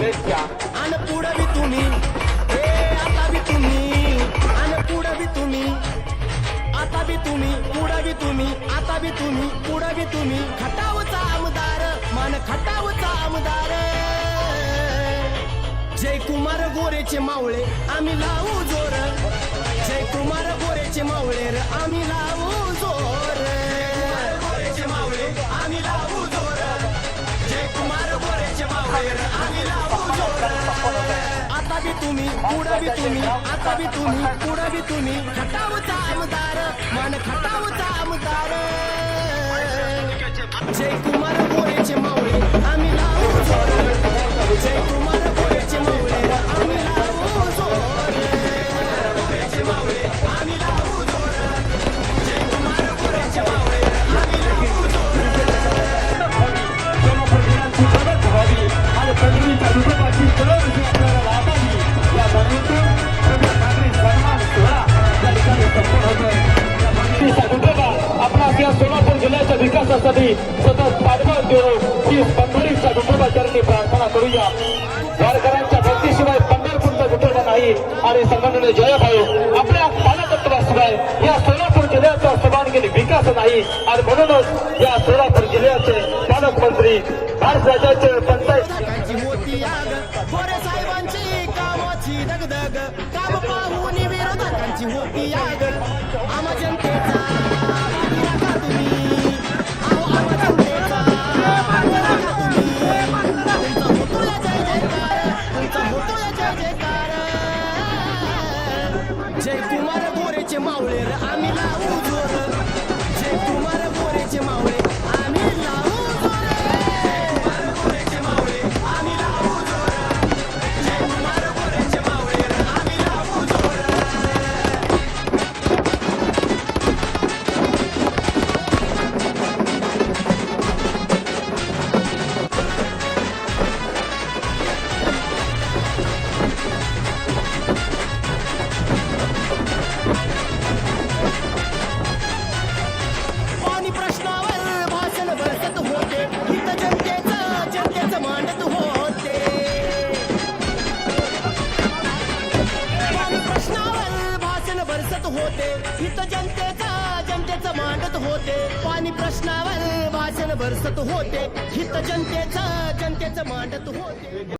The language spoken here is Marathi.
शुभेच्छा. आणि पुढं बी तुम्ही. हे आता बी तुम्ही. आणि पुढं बी तुम्ही. आता बी तुम्ही पुढं बी तुम्ही आता बी तुम्ही पुढं बी तुम्ही. खटावचा आमदार मान खटावचा आमदार. जय कुमार गोरेचे मावळे आम्ही लावू जोर. जय कुमार गोरेचे मावळे र आम्ही लावू जोर. बी पुढं बी तुम्ही आता बी तुम्ही पुढं बी तुम्ही. खटावचा आमदार मन खटावचा विकासासाठी सतत पाठबळ देऊन ही पंढरीच्या विठोबाचरणी प्रार्थना करूया. वारकऱ्यांच्या भक्तीशिवाय पंढरपूरचा विठोबा नाही आणि संघटने जय भाऊ आपल्या पालकत्वाशिवाय या सोलापूर जिल्ह्याचा सर्वांगीण विकास नाही. आणि म्हणूनच या सोलापूर जिल्ह्याचे पालकमंत्री भारत राज्याचे पंचायत कुमार गोरेचे मावळे होते. हित जनतेचा जनतेचं मांडत होते. पाणी प्रश्नावर भाषण भरसत होते. हित जनतेचा जनतेचं मांडत होते.